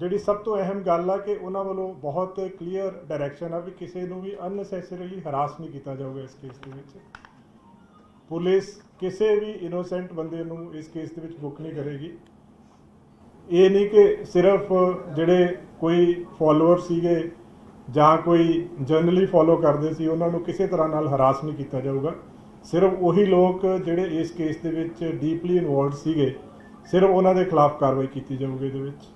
ਜਿਹੜੀ ਸਭ ਤੋਂ ਅਹਿਮ ਗੱਲ ਆ ਕਿ ਉਹਨਾਂ ਵੱਲੋਂ ਬਹੁਤ ਕਲੀਅਰ ਡਾਇਰੈਕਸ਼ਨ ਆ ਵੀ ਕਿਸੇ ਨੂੰ ਵੀ ਅਨਨੈਸੈਸਰੀਲੀ ਹਰਾਸ ਨਹੀਂ ਕੀਤਾ ਜਾਊਗਾ ਇਸ ਕੇਸ ਦੇ ਵਿੱਚ। ਪੁਲਿਸ ਕਿਸੇ ਵੀ ਇਨੋਸੈਂਟ ਬੰਦੇ ਨੂੰ ਇਸ ਕੇਸ ਦੇ ਵਿੱਚ ਬੁੱਕ ਨਹੀਂ ਕਰੇਗੀ। ਇਹ ਨਹੀਂ ਕਿ ਸਿਰਫ ਜਿਹੜੇ ਕੋਈ ਫਾਲੋਅਰ ਸੀਗੇ ਜਾਂ ਕੋਈ ਜਰਨਲੀ ਫਾਲੋ ਕਰਦੇ ਸੀ, ਉਹਨਾਂ ਨੂੰ ਕਿਸੇ ਤਰ੍ਹਾਂ ਨਾਲ ਹਰਾਸ ਨਹੀਂ ਕੀਤਾ ਜਾਊਗਾ। ਸਿਰਫ ਉਹੀ ਲੋਕ ਜਿਹੜੇ ਇਸ ਕੇਸ ਦੇ ਵਿੱਚ ਡੀਪਲੀ ਇਨਵੋਲਡ ਸੀਗੇ, ਸਿਰਫ ਉਹਨਾਂ ਦੇ ਖਿਲਾਫ ਕਾਰਵਾਈ ਕੀਤੀ ਜਾਊਗੀ ਇਹਦੇ ਵਿੱਚ।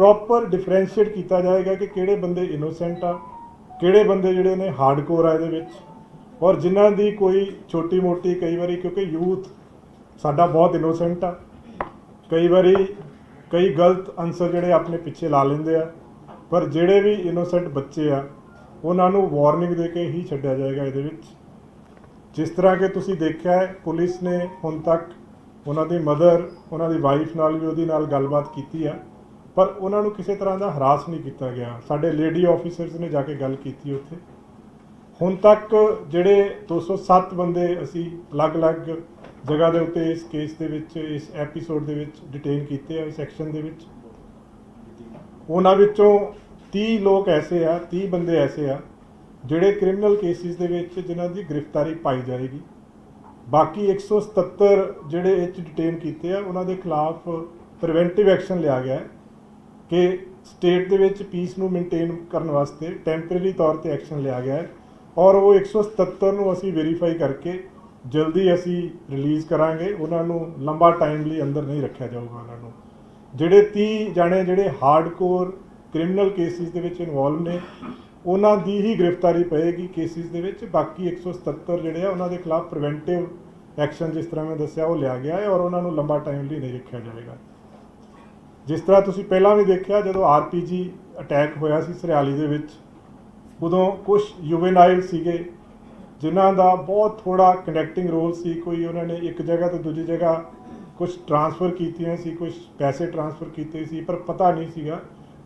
ਪ੍ਰੋਪਰ ਡਿਫਰੈਂਸ਼ੀਏਟ ਕੀਤਾ ਜਾਏਗਾ ਕਿ ਕਿਹੜੇ ਬੰਦੇ ਇਨੋਸੈਂਟ ਆ, ਕਿਹੜੇ ਬੰਦੇ ਜਿਹੜੇ ਨੇ ਹਾਰਡਕੋਰ ਆ ਇਹਦੇ ਵਿੱਚ। ਔਰ ਜਿਨ੍ਹਾਂ ਦੀ ਕੋਈ ਛੋਟੀ ਮੋਟੀ ਕਈ ਵਾਰੀ, ਕਿਉਂਕਿ ਯੂਥ ਸਾਡਾ ਬਹੁਤ ਇਨੋਸੈਂਟ ਆ, ਕਈ ਵਾਰੀ ਕਈ ਗਲਤ ਅਨਸਰ ਜਿਹੜੇ ਆਪਣੇ ਪਿੱਛੇ ਲਾ ਲੈਂਦੇ ਆ। ਪਰ ਜਿਹੜੇ ਵੀ ਇਨੋਸੈਂਟ ਬੱਚੇ ਆ, ਉਹਨਾਂ ਨੂੰ ਵਾਰਨਿੰਗ ਦੇ ਕੇ ਹੀ ਛੱਡਿਆ ਜਾਏਗਾ ਇਹਦੇ ਵਿੱਚ। ਜਿਸ ਤਰ੍ਹਾਂ ਕਿ ਤੁਸੀਂ ਦੇਖਿਆ ਹੈ, ਪੁਲਿਸ ਨੇ ਹੁਣ ਤੱਕ ਉਹਨਾਂ ਦੀ ਮਦਰ ਉਹਨਾਂ ਦੀ ਵਾਈਫ ਨਾਲ ਵੀ ਉਹਦੀ ਨਾਲ ਗੱਲਬਾਤ ਕੀਤੀ ਆ। ਪਰ ਉਹਨਾਂ ਨੂੰ ਕਿਸੇ ਤਰ੍ਹਾਂ ਦਾ ਹਰਾਸ ਨਹੀਂ ਕੀਤਾ ਗਿਆ। ਸਾਡੇ ਲੇਡੀ ਆਫੀਸਰਸ ਨੇ ਜਾ ਕੇ ਗੱਲ ਕੀਤੀ ਉੱਥੇ। ਹੁਣ ਤੱਕ ਜਿਹੜੇ 207 ਬੰਦੇ ਅਸੀਂ ਅਲੱਗ-ਅਲੱਗ ਜਗ੍ਹਾ ਦੇ ਉੱਤੇ ਇਸ ਕੇਸ ਦੇ ਵਿੱਚ, ਇਸ ਐਪੀਸੋਡ ਦੇ ਵਿੱਚ ਡਿਟੇਨ ਕੀਤੇ ਆ, ਇਸ ਐਕਸ਼ਨ ਦੇ ਵਿੱਚ। ਉਹਨਾਂ ਵਿੱਚੋਂ 30 ਲੋਕ ਐਸੇ ਆ 30 ਬੰਦੇ ਐਸੇ ਆ, ਜਿਹੜੇ ਕ੍ਰਿਮੀਨਲ ਕੇਸਿਸ ਦੇ ਵਿੱਚ ਜਿਨ੍ਹਾਂ ਦੀ ਗ੍ਰਿਫਤਾਰੀ ਪਾਈ ਜਾਏਗੀ। ਬਾਕੀ 177 ਜਿਹੜੇ ਇਹ 'ਚ ਡਿਟੇਨ ਕੀਤੇ ਆ, ਉਹਨਾਂ ਦੇ ਖਿਲਾਫ ਪ੍ਰੀਵੈਂਟਿਵ ਐਕਸ਼ਨ ਲਿਆ ਗਿਆ ਹੈ। ਕਿ ਸਟੇਟ ਦੇ ਵਿੱਚ ਪੀਸ ਨੂੰ ਮੇਨਟੇਨ ਕਰਨ ਵਾਸਤੇ ਟੈਂਪਰੇਰੀ ਤੌਰ ਤੇ ਐਕਸ਼ਨ ਲਿਆ ਗਿਆ ਹੈ ਔਰ ਉਹ 177 ਨੂੰ ਅਸੀਂ ਵੈਰੀਫਾਈ ਕਰਕੇ ਜਲਦੀ ਅਸੀਂ ਰਿਲੀਜ਼ ਕਰਾਂਗੇ। ਉਹਨਾਂ ਨੂੰ ਲੰਬਾ ਟਾਈਮ ਲਈ ਅੰਦਰ ਨਹੀਂ ਰੱਖਿਆ ਜਾਊਗਾ ਉਹਨਾਂ ਨੂੰ। ਜਿਹੜੇ 30 ਜਾਣੇ, ਜਿਹੜੇ ਹਾਰਡਕੋਰ ਕ੍ਰਿਮੀਨਲ ਕੇਸਿਸ ਦੇ ਵਿੱਚ ਇਨਵੋਲਵ ਨੇ, ਉਹਨਾਂ ਦੀ ਹੀ ਗ੍ਰਿਫਤਾਰੀ ਪਏਗੀ ਕੇਸਿਸ ਦੇ ਵਿੱਚ। ਬਾਕੀ 177 ਜਿਹੜੇ ਆ, ਉਹਨਾਂ ਦੇ ਖਿਲਾਫ ਪ੍ਰੀਵੈਂਟਿਵ ਐਕਸ਼ਨ ਜਿਸ ਤਰ੍ਹਾਂ ਮੈਂ ਦੱਸਿਆ, ਉਹ ਲਿਆ ਗਿਆ ਹੈ ਔਰ ਉਹਨਾਂ ਨੂੰ ਲੰਬਾ ਟਾਈਮ ਲਈ ਨਹੀਂ ਰੱਖਿਆ ਜਾਵੇਗਾ ਜਿਸ ਤਰ੍ਹਾਂ ਤੁਸੀਂ ਪਹਿਲਾਂ ਵੀ ਦੇਖਿਆ, ਜਦੋਂ ਆਰਪੀਜੀ ਅਟੈਕ ਹੋਇਆ ਸੀ ਸਰਿਆਲੀ ਦੇ ਵਿੱਚ, ਉਦੋਂ ਕੁਝ ਯੂਵੇਨਾਈਲ ਸੀਗੇ, ਜਿਨ੍ਹਾਂ ਦਾ ਬਹੁਤ ਥੋੜਾ ਕਨੈਕਟਿੰਗ ਰੋਲ ਸੀ। ਕੋਈ ਉਹਨਾਂ ਨੇ ਇੱਕ ਜਗ੍ਹਾ ਤੋਂ ਦੂਜੀ ਜਗ੍ਹਾ ਕੁਝ ਟਰਾਂਸਫਰ ਕੀਤੀਆਂ ਸੀ ਕੁਝ ਪੈਸੇ ਟਰਾਂਸਫਰ ਕੀਤੇ ਸੀ, ਪਰ ਪਤਾ ਨਹੀਂ ਸੀਗਾ।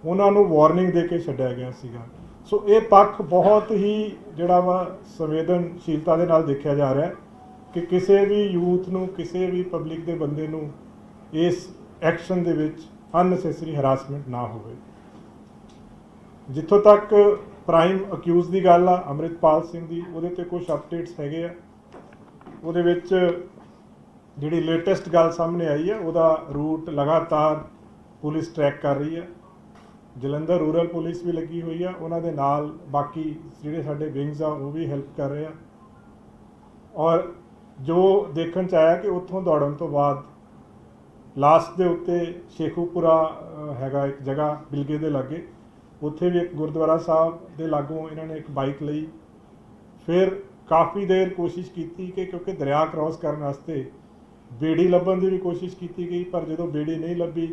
ਉਹਨਾਂ ਨੂੰ ਵਾਰਨਿੰਗ ਦੇ ਕੇ ਛੱਡਿਆ ਗਿਆ ਸੀਗਾ। ਸੋ ਇਹ ਪੱਖ ਬਹੁਤ ਹੀ ਜਿਹੜਾ ਵਾ ਸੰਵੇਦਨਸ਼ੀਲਤਾ ਦੇ ਨਾਲ ਦੇਖਿਆ ਜਾ ਰਿਹਾ ਹੈ ਕਿ ਕਿਸੇ ਵੀ ਯੂਥ ਨੂੰ, ਕਿਸੇ ਵੀ ਪਬਲਿਕ ਦੇ ਬੰਦੇ ਨੂੰ ਇਸ ਐਕਸ਼ਨ ਦੇ ਵਿੱਚ ਅਨਨੈਸੈਸਰੀ ਹਰਾਸਮੈਂਟ ਨਾ ਹੋਵੇ। ਜਿੱਥੋਂ ਤੱਕ ਪ੍ਰਾਈਮ ਅਕਿਊਜ਼ ਦੀ ਗੱਲ ਆ, ਅੰਮ੍ਰਿਤਪਾਲ ਸਿੰਘ ਦੀ, ਉਹਦੇ ਤੇ ਕੁਝ ਅਪਡੇਟਸ ਹੈਗੇ ਆ। ਉਹਦੇ ਵਿੱਚ ਜਿਹੜੀ ਲੇਟੈਸਟ ਗੱਲ ਸਾਹਮਣੇ ਆਈ ਹੈ ਉਹਦਾ ਰੂਟ ਲਗਾਤਾਰ ਪੁਲਿਸ ਟਰੈਕ ਕਰ ਰਹੀ ਹੈ ਜਲੰਧਰ ਰੂਰਲ ਪੁਲਿਸ ਵੀ ਲੱਗੀ ਹੋਈ ਆ, ਉਹਨਾਂ ਦੇ ਨਾਲ ਬਾਕੀ ਜਿਹੜੇ ਸਾਡੇ ਵਿੰਗਸ ਆ, ਉਹ ਵੀ ਹੈਲਪ ਕਰ ਰਹੇ ਆ। ਔਰ ਜੋ ਦੇਖਣ ਚ ਆਇਆ ਕਿ ਉੱਥੋਂ ਦੌੜਨ ਤੋਂ ਬਾਅਦ ਲਾਸਟ ਦੇ ਉੱਤੇ ਸ਼ੇਖੂਪੁਰਾ ਹੈਗਾ ਇੱਕ ਜਗ੍ਹਾ ਬਿਲਗੇ ਦੇ ਲਾਗੇ। ਉੱਥੇ ਵੀ ਇੱਕ ਗੁਰਦੁਆਰਾ ਸਾਹਿਬ ਦੇ ਲਾਗੋਂ ਇਹਨਾਂ ਨੇ ਇੱਕ ਬਾਈਕ ਲਈ। ਫਿਰ ਕਾਫੀ ਦੇਰ ਕੋਸ਼ਿਸ਼ ਕੀਤੀ ਕਿ ਕਿਉਂਕਿ ਦਰਿਆ ਕ੍ਰਾਸ ਕਰਨ ਵਾਸਤੇ ਬੇੜੀ ਲੱਭਣ ਦੀ ਵੀ ਕੋਸ਼ਿਸ਼ ਕੀਤੀ ਗਈ, ਪਰ ਜਦੋਂ ਬੇੜੀ ਨਹੀਂ ਲੱਭੀ,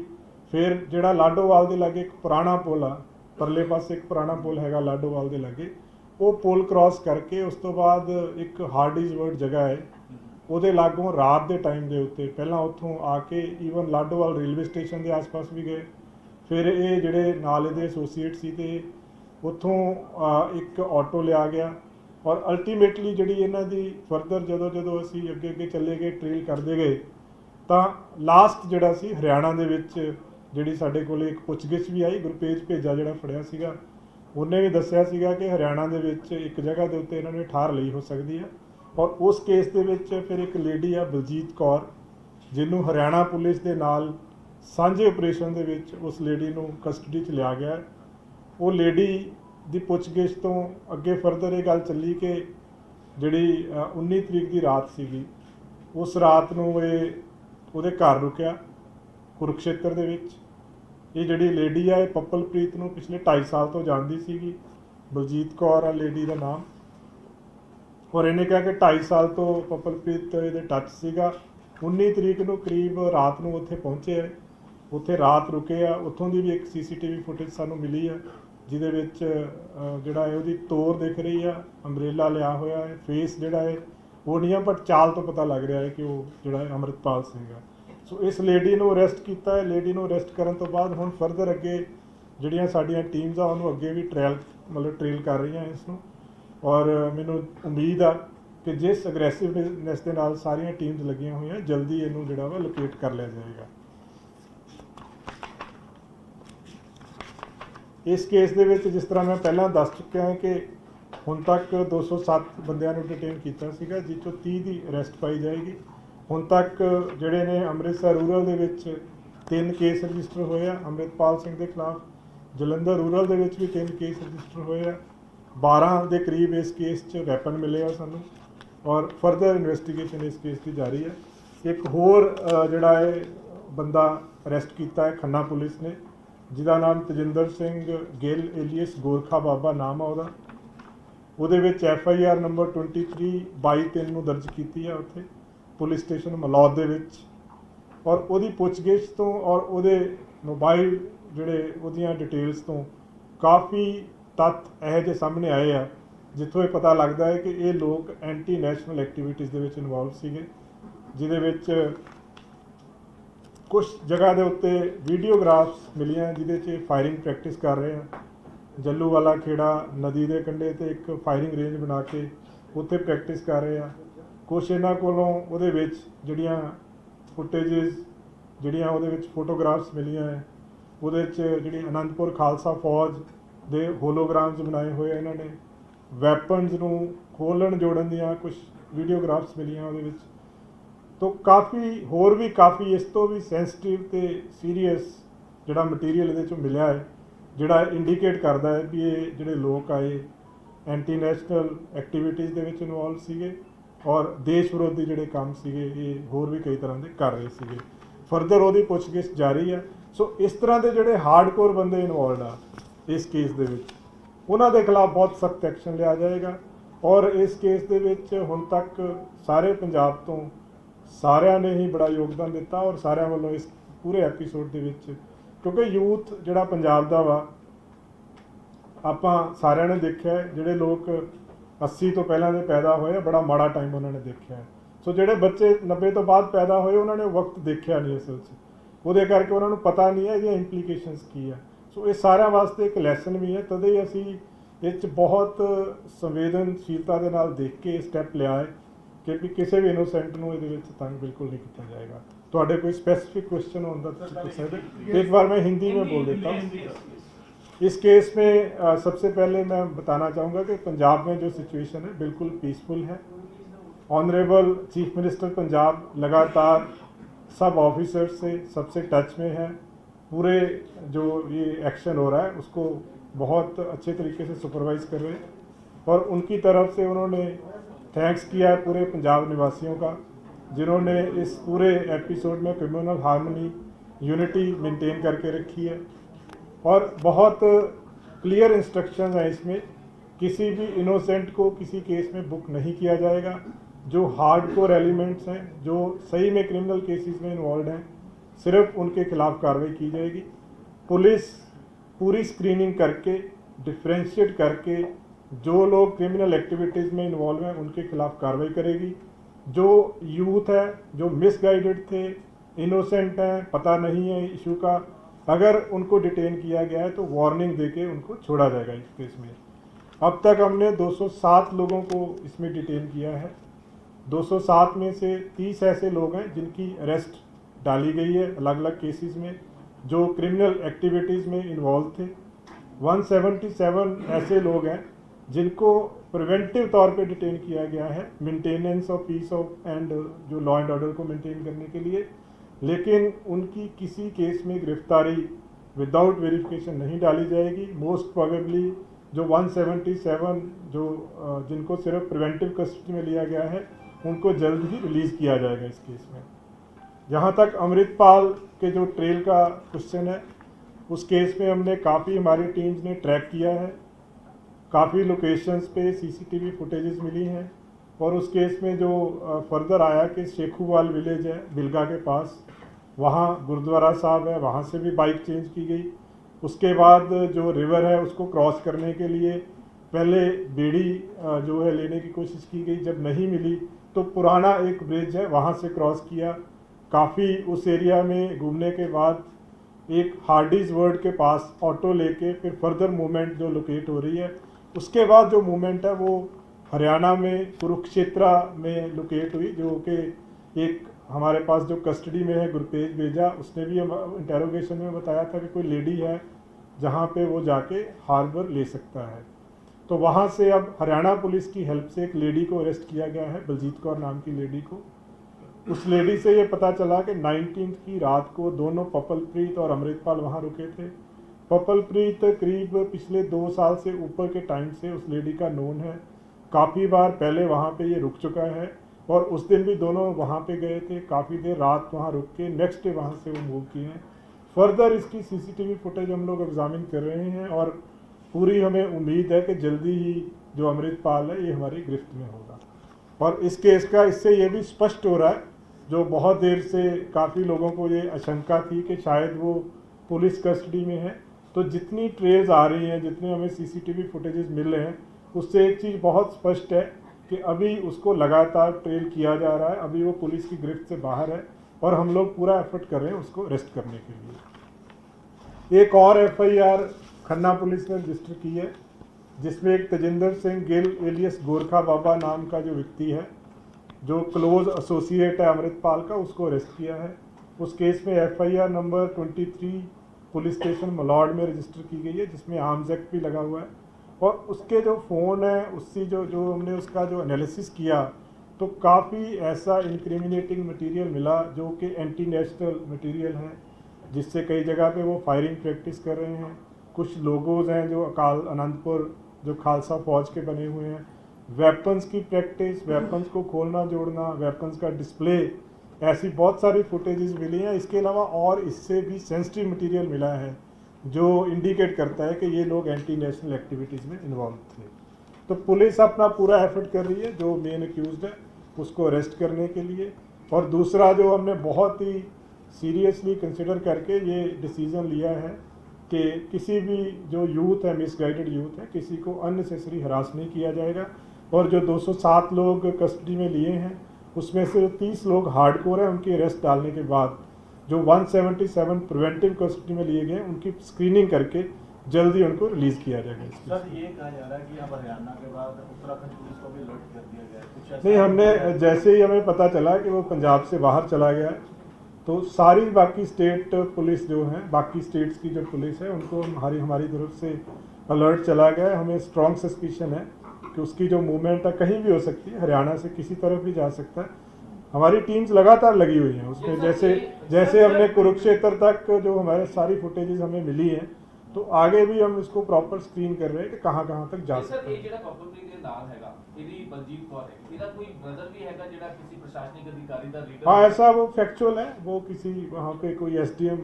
ਫਿਰ ਜਿਹੜਾ ਲਾਡੋਵਾਲ ਦੇ ਲਾਗੇ ਇੱਕ ਪੁਰਾਣਾ ਪੁਲ ਆ, ਪਰਲੇ ਪਾਸੇ ਇੱਕ ਪੁਰਾਣਾ ਪੁਲ ਹੈਗਾ ਲਾਡੋਵਾਲ ਦੇ ਲਾਗੇ, ਉਹ ਪੁਲ ਕ੍ਰਾਸ ਕਰਕੇ ਉਸ ਤੋਂ ਬਾਅਦ ਇੱਕ ਹਾਰਡਿਜ਼ ਵਰਡ ਜਗ੍ਹਾ ਹੈ। ਉਹਦੇ ਲਾਗੋਂ ਰਾਤ ਦੇ ਟਾਈਮ ਦੇ ਉੱਤੇ ਪਹਿਲਾਂ ਉੱਥੋਂ ਆ ਕੇ ਈਵਨ ਲਾਡੋਵਾਲ ਰੇਲਵੇ ਸਟੇਸ਼ਨ ਦੇ ਆਸ-ਪਾਸ ਵੀ ਗਏ। ਫਿਰ ਇਹ ਜਿਹੜੇ ਨਾਲੇ ਦੇ ਐਸੋਸੀਏਟ ਸੀ ਤੇ ਉੱਥੋਂ ਇੱਕ ਆਟੋ ਲਿਆ ਗਿਆ ਔਰ ਅਲਟੀਮੇਟਲੀ ਜਿਹੜੀ ਇਹਨਾਂ ਦੀ ਫਰਦਰ ਜਦੋਂ ਜਦੋਂ ਅਸੀਂ ਅੱਗੇ ਅੱਗੇ ਚੱਲੇ ਗਏ ਟ੍ਰੇਲ ਕਰਦੇ ਗਏ, ਤਾਂ ਲਾਸਟ ਜਿਹੜਾ ਸੀ ਹਰਿਆਣਾ ਦੇ ਵਿੱਚ ਜਿਹੜੀ ਸਾਡੇ ਕੋਲ ਇੱਕ ਪੁੱਛਗਿੱਛ ਵੀ ਆਈ, ਗੁਰਪੇਜ ਭੇਜਾ ਜਿਹੜਾ ਫੜਿਆ ਸੀਗਾ। ਉਹਨੇ ਵੀ ਦੱਸਿਆ ਸੀਗਾ ਕਿ ਹਰਿਆਣਾ ਦੇ ਵਿੱਚ ਇੱਕ ਜਗ੍ਹਾ ਦੇ ਉੱਤੇ ਇਹਨਾਂ ਨੇ ਠਾਰ ਲਈ, ਹੋ ਸਕਦੀ ਹੈ। ਔਰ ਉਸ ਕੇਸ ਦੇ ਵਿੱਚ ਫਿਰ ਇੱਕ ਲੇਡੀ ਆ ਬਲਜੀਤ ਕੌਰ ਜਿਹਨੂੰ ਹਰਿਆਣਾ ਪੁਲਿਸ ਦੇ ਨਾਲ ਸਾਂਝੇ ਆਪਰੇਸ਼ਨ ਦੇ ਵਿੱਚ ਉਸ ਲੇਡੀ ਨੂੰ ਕਸਟਡੀ 'ਚ ਲਿਆ ਗਿਆ। ਉਹ ਲੇਡੀ ਦੀ ਪੁੱਛਗਿੱਛ ਤੋਂ ਅੱਗੇ ਫਰਦਰ ਇਹ ਗੱਲ ਚੱਲੀ ਕਿ ਜਿਹੜੀ ਅ, 19 ਤਰੀਕ ਦੀ ਰਾਤ ਸੀਗੀ ਉਸ ਰਾਤ ਨੂੰ ਇਹ ਉਹਦੇ ਘਰ ਰੁਕਿਆ ਕੁਰਕਸ਼ੇਤਰ ਦੇ ਵਿੱਚ। ਇਹ ਜਿਹੜੀ ਲੇਡੀ ਆ ਇਹ ਪੱਪਲਪ੍ਰੀਤ ਨੂੰ ਪਿਛਲੇ 2.5 ਸਾਲ ਤੋਂ ਜਾਣਦੀ ਸੀਗੀ। ਬਲਜੀਤ ਕੌਰ ਆ ਲੇਡੀ ਦਾ ਨਾਮ। ਔਰ ਇਹਨੇ ਕਿਹਾ ਕਿ 2.5 ਸਾਲ ਤੋਂ ਪਪਲਪ੍ਰੀਤ ਇਹਦੇ ਟੱਚ ਸੀਗਾ। 19 ਤਰੀਕ ਨੂੰ ਕਰੀਬ ਰਾਤ ਨੂੰ ਉੱਥੇ ਪਹੁੰਚੇ ਉੱਥੇ ਰਾਤ ਰੁਕੇ ਆ। ਉੱਥੋਂ ਦੀ ਵੀ ਇੱਕ ਸੀਸੀਟੀਵੀ ਫੁਟੇਜ ਸਾਨੂੰ ਮਿਲੀ ਆ, ਜਿਹਦੇ ਵਿੱਚ ਜਿਹੜਾ ਹੈ ਉਹਦੀ ਤੋਰ ਦਿਖ ਰਹੀ ਆ, ਅੰਬ੍ਰੇਲਾ ਲਿਆ ਹੋਇਆ ਹੈ ਫੇਸ ਜਿਹੜਾ ਹੈ, ਉਹ ਨਹੀਂ ਆ ਪਰ ਚਾਲ ਤੋਂ ਪਤਾ ਲੱਗ ਰਿਹਾ ਹੈ ਕਿ ਉਹ ਜਿਹੜਾ ਹੈ ਅੰਮ੍ਰਿਤਪਾਲ ਸਿੰਘ ਆ। ਸੋ ਇਸ ਲੇਡੀ ਨੂੰ ਅਰੈਸਟ ਕੀਤਾ ਹੈ। ਲੇਡੀ ਨੂੰ ਅਰੈਸਟ ਕਰਨ ਤੋਂ ਬਾਅਦ ਹੁਣ ਫਰਦਰ ਅੱਗੇ ਜਿਹੜੀਆਂ ਸਾਡੀਆਂ ਟੀਮਸ ਆ, ਉਹਨੂੰ ਅੱਗੇ ਵੀ ਟ੍ਰਾਇਲ ਮਤਲਬ ਟ੍ਰੇਲ ਕਰ ਰਹੀਆਂ ਇਸ ਨੂੰ। ਔਰ ਮੈਨੂੰ ਉਮੀਦ ਆ ਕਿ ਜਿਸ ਅਗਰੈਸਿਵਨੈਸ ਦੇ ਨਾਲ ਸਾਰੀਆਂ ਟੀਮਸ ਲੱਗੀਆਂ ਹੋਈਆਂ, ਜਲਦੀ ਇਹਨੂੰ ਜਿਹੜਾ ਵਾ ਲੋਕੇਟ ਕਰ ਲਿਆ ਜਾਏਗਾ। ਇਸ ਕੇਸ ਦੇ ਵਿੱਚ ਜਿਸ ਤਰ੍ਹਾਂ ਮੈਂ ਪਹਿਲਾਂ ਦੱਸ ਚੁੱਕਿਆ ਹਾਂ ਕਿ ਹੁਣ ਤੱਕ 207 ਬੰਦਿਆਂ ਨੂੰ ਡਿਟੇਨ ਕੀਤਾ ਸੀਗਾ, ਜਿਸ ਚੋਂ 30 ਦੀ ਅਰੈਸਟ ਪਾਈ ਜਾਏਗੀ। ਹੁਣ ਤੱਕ ਜਿਹੜੇ ਨੇ ਅੰਮ੍ਰਿਤਸਰ ਰੂਰਲ ਦੇ ਵਿੱਚ ਤਿੰਨ ਕੇਸ ਰਜਿਸਟਰ ਹੋਏ ਆ, ਅੰਮ੍ਰਿਤਪਾਲ ਸਿੰਘ ਦੇ ਖਿਲਾਫ, ਜਲੰਧਰ ਰੂਰਲ ਦੇ ਵਿੱਚ ਵੀ ਤਿੰਨ ਕੇਸ ਰਜਿਸਟਰ ਹੋਏ ਆ। 12 ਦੇ ਕਰੀਬ ਇਸ ਕੇਸ 'ਚ ਵੈਪਨ ਮਿਲੇ ਆ ਸਾਨੂੰ ਔਰ ਫਰਦਰ ਇਨਵੈਸਟੀਗੇਸ਼ਨ ਇਸ ਕੇਸ ਦੀ ਜਾਰੀ ਹੈ। ਇੱਕ ਹੋਰ ਜਿਹੜਾ ਹੈ ਬੰਦਾ ਅਰੈਸਟ ਕੀਤਾ ਹੈ, ਖੰਨਾ ਪੁਲਿਸ ਨੇ, ਜਿਹਦਾ ਨਾਮ ਤਜਿੰਦਰ ਸਿੰਘ ਗਿੱਲ ਏਲੀਅਸ ਗੋਰਖਾ ਬਾਬਾ ਨਾਮ ਆ ਉਹਦਾ। ਉਹਦੇ ਵਿੱਚ ਐਫ ਆਈ ਆਰ ਨੰਬਰ 23 22 ਨੂੰ ਦਰਜ ਕੀਤੀ ਹੈ ਉੱਥੇ, ਪੁਲਿਸ ਸਟੇਸ਼ਨ ਮਲੌਦ ਦੇ ਵਿੱਚ। ਔਰ ਉਹਦੀ ਪੁੱਛਗਿੱਛ ਤੋਂ ਔਰ ਉਹਦੇ ਮੋਬਾਈਲ ਜਿਹੜੇ ਉਹਦੀਆਂ ਡਿਟੇਲਸ ਤੋਂ ਕਾਫੀ ਤੱਥ ਇਹੋ ਜਿਹੇ ਸਾਹਮਣੇ ਆਏ ਆ, ਜਿੱਥੋਂ ਇਹ ਪਤਾ ਲੱਗਦਾ ਹੈ ਕਿ ਇਹ ਲੋਕ ਐਂਟੀ ਨੈਸ਼ਨਲ ਐਕਟੀਵਿਟੀਜ਼ ਦੇ ਵਿੱਚ ਇਨਵੋਲਵ ਸੀਗੇ, ਜਿਹਦੇ ਵਿੱਚ ਕੁਝ ਜਗ੍ਹਾ ਦੇ ਉੱਤੇ ਵੀਡੀਓਗ੍ਰਾਫਸ ਮਿਲੀਆਂ, ਜਿਹਦੇ 'ਚ ਫਾਇਰਿੰਗ ਪ੍ਰੈਕਟਿਸ ਕਰ ਰਹੇ ਆ। ਜੱਲੂ ਵਾਲਾ ਖੇੜਾ ਨਦੀ ਦੇ ਕੰਢੇ ਤੇ ਇੱਕ ਫਾਇਰਿੰਗ ਰੇਂਜ ਬਣਾ ਕੇ ਉੱਥੇ ਪ੍ਰੈਕਟਿਸ ਕਰ ਰਹੇ ਆ। ਕੁਛ ਇਹਨਾਂ ਕੋਲੋਂ ਉਹਦੇ ਵਿੱਚ ਜਿਹੜੀਆਂ ਫੁਟੇजेस ਜਿਹੜੀਆਂ ਉਹਦੇ ਵਿੱਚ ਫੋਟੋਗ੍ਰਾਫਸ ਮਿਲੀਆਂ ਹੈ, ਉਹਦੇ 'ਚ ਜਿਹੜੀ ਅਨੰਦਪੁਰ ਖਾਲਸਾ ਫੌਜ ਦੇ ਹੋਲੋਗ੍ਰਾਮਸ ਬਣਾਏ ਹੋਏ ਇਹਨਾਂ ਨੇ। ਵੈਪਨਸ ਨੂੰ ਖੋਲਣ ਜੋੜਨ ਦੀਆਂ ਕੁਝ ਵੀਡੀਓਗ੍ਰਾਫਸ ਮਿਲੀਆਂ ਉਹਦੇ ਵਿੱਚ। ਤੋ ਕਾਫੀ, ਹੋਰ ਵੀ ਕਾਫੀ ਇਸ ਤੋਂ ਵੀ ਸੈਂਸਿਟਿਵ ਤੇ ਸੀਰੀਅਸ ਜਿਹੜਾ ਮਟੀਰੀਅਲ ਇਹਦੇ ਚੋਂ ਮਿਲਿਆ ਹੈ, ਜਿਹੜਾ ਇੰਡੀਕੇਟ ਕਰਦਾ ਹੈ ਵੀ ਇਹ ਜਿਹੜੇ ਲੋਕ ਆਏ ਐਂਟੀ ਨੈਸ਼ਨਲ ਐਕਟੀਵਿਟੀਜ਼ ਦੇ ਵਿੱਚ ਇਨਵੋਲਵ ਸੀਗੇ ਔਰ ਦੇਸ਼ ਵਿਰੋਧੀ ਜਿਹੜੇ ਕੰਮ ਸੀਗੇ, ਇਹ ਹੋਰ ਵੀ ਕਈ ਤਰ੍ਹਾਂ ਦੇ ਕਰ ਰਹੇ ਸੀਗੇ। ਫਰਦਰ ਉਹਦੀ ਪੁੱਛਗਿੱਛ ਜਾਰੀ ਹੈ ਸੋ ਇਸ ਤਰ੍ਹਾਂ ਦੇ ਜਿਹੜੇ ਹਾਰਡਕੋਰ ਬੰਦੇ ਇਨਵੋਲਡ ਆ ਇਸ ਕੇਸ ਦੇ ਵਿੱਚ। ਉਹਨਾਂ ਦੇ ਖਿਲਾਫ ਬਹੁਤ ਸਖਤ ਐਕਸ਼ਨ ਲਿਆ ਜਾਏਗਾ ਔਰ ਇਸ ਕੇਸ ਦੇ ਵਿੱਚ ਹੁਣ ਤੱਕ ਸਾਰੇ ਪੰਜਾਬ ਤੋਂ ਸਾਰਿਆਂ ਨੇ ਹੀ ਬੜਾ ਯੋਗਦਾਨ ਦਿੱਤਾ ਔਰ ਸਾਰਿਆਂ ਵੱਲੋਂ ਇਸ ਪੂਰੇ ਐਪੀਸੋਡ ਦੇ ਵਿੱਚ ਕਿਉਂਕਿ ਯੂਥ ਜਿਹੜਾ ਪੰਜਾਬ ਦਾ ਵਾ ਆਪਾਂ ਸਾਰਿਆਂ ਨੇ ਦੇਖਿਆ ਜਿਹੜੇ ਲੋਕ 80 ਤੋਂ ਪਹਿਲਾਂ ਦੇ ਪੈਦਾ ਹੋਏ ਆ, ਬੜਾ ਮਾੜਾ ਟਾਈਮ ਉਹਨਾਂ ਨੇ ਦੇਖਿਆ ਸੋ ਜਿਹੜੇ ਬੱਚੇ 90 ਤੋਂ ਬਾਅਦ ਪੈਦਾ ਹੋਏ ਉਹਨਾਂ ਨੇ ਵਕਤ ਦੇਖਿਆ ਨਹੀਂ ਅਸਲ 'ਚ। ਉਹਦੇ ਕਰਕੇ ਉਹਨਾਂ ਨੂੰ ਪਤਾ ਨਹੀਂ ਹੈ ਇਹਦੀਆਂ ਇੰਪਲੀਕੇਸ਼ਨਸ ਕੀ ਆ। ਸੋ ਇਹ ਸਾਰਿਆਂ ਵਾਸਤੇ ਇੱਕ ਲੈਸਨ ਵੀ ਹੈ। ਤਦੇ ਅਸੀਂ ਇਹ ਚ ਬਹੁਤ ਸੰਵੇਦਨਸ਼ੀਲਤਾ ਦੇ ਨਾਲ ਦੇਖ ਕੇ ਸਟੈਪ ਲਿਆ ਹੈ ਕਿ ਵੀ ਕਿਸੇ ਵੀ ਇਨੋਸੈਂਟ ਨੂੰ ਇਹਦੇ ਵਿੱਚ ਤੰਗ ਬਿਲਕੁਲ ਨਹੀਂ ਕੀਤਾ ਜਾਏਗਾ। ਤੁਹਾਡੇ ਕੋਈ ਸਪੈਸੀਫਿਕ ਕੁਐਸਚਨ ਹੋਣ ਦਾ ਤੁਸੀਂ ਪੁੱਛ ਸਕਦੇ ਮੈਂ ਹਿੰਦੀ मैं ਬੋਲ में बोल देता हूँ इस केस में सबसे पहले मैं बताना चाहूँगा कि पंजाब में जो सिचुएशन है बिल्कुल पीसफुल है ऑनरेबल चीफ मिनिस्टर पंजाब लगातार सब ऑफिसर से सबसे टच में है पूरे जो ये एक्शन हो रहा है, उसको बहुत अच्छे तरीके से सुपरवाइज कर रहे हैं। और उनकी तरफ़ से उन्होंने थैंक्स किया है पूरे पंजाब निवासियों का, जिन्होंने इस पूरे एपिसोड में कम्युनल हार्मनी यूनिटी मेंटेन करके रखी है। और बहुत क्लियर इंस्ट्रक्शंस हैं इसमें, किसी भी इनोसेंट को किसी केस में बुक नहीं किया जाएगा। जो हार्ड कोर एलिमेंट्स हैं, जो सही में क्रिमिनल केसेस में इन्वॉल्व हैं सिर्फ़ उनके खिलाफ कार्रवाई की जाएगी। पुलिस पूरी स्क्रीनिंग करके डिफ्रेंशिएट करके, जो लोग क्रिमिनल एक्टिविटीज़ में इन्वॉल्व हैं, उनके खिलाफ कार्रवाई करेगी। जो यूथ है, जो मिसगाइडेड थे इनोसेंट हैं, पता नहीं है इशू का, अगर उनको डिटेन किया गया है तो वार्निंग देके उनको छोड़ा जाएगा इस केस में। अब तक हमने 207 लोगों को इसमें डिटेन किया है। 207 में से 30 ऐसे लोग हैं जिनकी अरेस्ट डाली गई है अलग अलग केसेस में, जो क्रिमिनल एक्टिविटीज़ में इन्वॉल्व थे। 177 ऐसे लोग हैं, जिनको प्रिवेंटिव तौर पे डिटेन किया गया है maintenance of peace of and जो लॉ एंड ऑर्डर को मेंटेन करने के लिए। लेकिन उनकी किसी केस में गिरफ्तारी विदाउट वेरिफिकेशन नहीं डाली जाएगी। मोस्ट प्रोबेबली जो 177 जो जिनको सिर्फ़ प्रिवेंटिव कस्टडी में लिया गया है, उनको जल्द ही रिलीज़ किया जाएगा इस केस में। जहाँ तक अमृतपाल के जो ट्रेल का क्वेश्चन है, उस केस में हमने काफ़ी हमारी टीम्स ने ट्रैक किया है। काफ़ी लोकेशंस पे सीसीटीवी फुटेजेस मिली हैं और उस केस में जो फर्दर आया कि शेखूवाल विलेज है, बिलगा के पास, वहाँ गुरुद्वारा साहब है, वहाँ से भी बाइक चेंज की गई। उसके बाद जो रिवर है, उसको क्रॉस करने के लिए पहले बेड़ी जो है लेने की कोशिश की गई। जब नहीं मिली तो पुराना एक ब्रिज है, वहाँ से क्रॉस किया। काफ़ी उस एरिया में घूमने के बाद एक हार्डीज वर्ड के पास ऑटो लेके फिर फर्दर मूवमेंट जो लोकेट हो रही है, उसके बाद जो मूवमेंट है वो हरियाणा में, कुरुक्षेत्रा में लोकेट हुई, जो कि एक हमारे पास जो कस्टडी में है गुरपेज बेजा उसने भी इंटेरोगेशन में बताया था कि कोई लेडी है जहाँ पे वो जाके हार्बर ले सकता है। तो वहाँ से अब हरियाणा पुलिस की हेल्प से एक लेडी को अरेस्ट किया गया है, बलजीत कौर नाम की लेडी को। उस लेडी से ये पता चला कि 19 की रात को दोनों पपलप्रीत और अमृतपाल वहाँ रुके थे। पपलप्रीत करीब पिछले दो साल से ऊपर के टाइम से उस लेडी का नोन है। काफ़ी बार पहले वहाँ पे ये रुक चुका है और उस दिन भी दोनों वहाँ पे गए थे। काफ़ी देर रात वहाँ रुक के नेक्स्ट डे वहाँ से वो मूव किए हैं। फर्दर इसकी सीसीटीवी फुटेज हम लोग एग्जामिन कर रहे हैं और पूरी हमें उम्मीद है कि जल्दी ही जो अमृतपाल है, ये हमारी गिरफ्त में होगा। और इस केस का इससे ये भी स्पष्ट हो रहा है जो बहुत देर से काफ़ी लोगों को ये आशंका थी कि शायद वो पुलिस कस्टडी में है। तो जितनी ट्रेल्स आ रही हैं, जितने हमें सीसीटीवी फुटेजेस मिल रहे हैं, उससे एक चीज़ बहुत स्पष्ट है कि अभी उसको लगातार ट्रेल किया जा रहा है। अभी वो पुलिस की गिरफ्त से बाहर है और हम लोग पूरा एफर्ट कर रहे हैं उसको अरेस्ट करने के लिए। एक और एफआईआर खन्ना पुलिस ने रजिस्टर की है, जिसमें एक तेजिंदर सिंह गिल, एलियस गोरखा बाबा नाम का जो व्यक्ति है जो क्लोज एसोसिएट है अमृतपाल का, उसको अरेस्ट किया है। उस केस में FIR number 23 police station Malaud में रजिस्टर की गई है, जिसमें आर्म्स एक्ट भी लगा हुआ है। और उसके जो फ़ोन है, उससे जो जो हमने उसका जो एनालिसिस किया तो काफ़ी ऐसा इंक्रिमिनेटिंग मटेरियल मिला, जो कि एंटी नेशनल मटेरियल है, जिससे कई जगह पे वो फायरिंग प्रैक्टिस कर रहे हैं। कुछ लोगोज हैं जो अकाल, अनंतपुर, जो खालसा फौज के बने हुए हैं। वेपन्स की प्रैक्टिस वेपन्स को खोलना, जोड़ना वेपन्स का डिस्प्ले ऐसी बहुत सारी फुटेजेस मिली हैं। इसके अलावा और इससे भी सेंसिटिव मटेरियल मिला है, जो इंडिकेट करता है कि ये लोग एंटी नेशनल एक्टिविटीज़ में इन्वॉल्व थे। तो पुलिस अपना पूरा एफर्ट कर रही है, जो मेन अक्यूज़ है, उसको अरेस्ट करने के लिए। और दूसरा जो हमने बहुत ही सीरियसली कंसिडर करके ये डिसीज़न लिया है कि किसी भी जो यूथ है मिसगाइडेड यूथ है, किसी को अननेसेसरी हरास नहीं किया जाएगा। और जो 207 लोग कस्टडी में लिए हैं उसमें से 30 लोग हार्डकोर हैं उनकी अरेस्ट डालने के बाद। जो 177 प्रिवेंटिव कस्टडी में लिए गए हैं, उनकी स्क्रीनिंग करके जल्दी उनको रिलीज़ किया जाएगा सर ये कहा जा रहा है कि अब हरियाणा के बाद उत्तराखंड पुलिस को भी अलर्ट कर दिया गया है। कुछ नहीं हमने जैसे ही हमें पता चला कि वो पंजाब से बाहर चला गया तो सारी बाकी स्टेट पुलिस जो है बाकी स्टेट्स की जो पुलिस है उनको हमारी हमारी तरफ़ से अलर्ट चला गया है। हमें स्ट्रॉन्ग सस्पिशन है कि उसकी जो मूवमेंट है कहीं भी हो सकती है हरियाणा से किसी तरफ़ भी जा सकता है। हमारी टीम्स लगातार लगी हुई हैं उसमें जैसे जैसे हमने कुरुक्षेत्र तक जो हमारे सारी फुटेजेस हमें मिली है तो आगे भी हम इसको प्रॉपर स्क्रीन कर रहे हैं कि कहाँ कहाँ तक जा सकते हैं। हाँ। ऐसा वो फैक्चुअल है वो किसी वहाँ पे कोई एसडीएम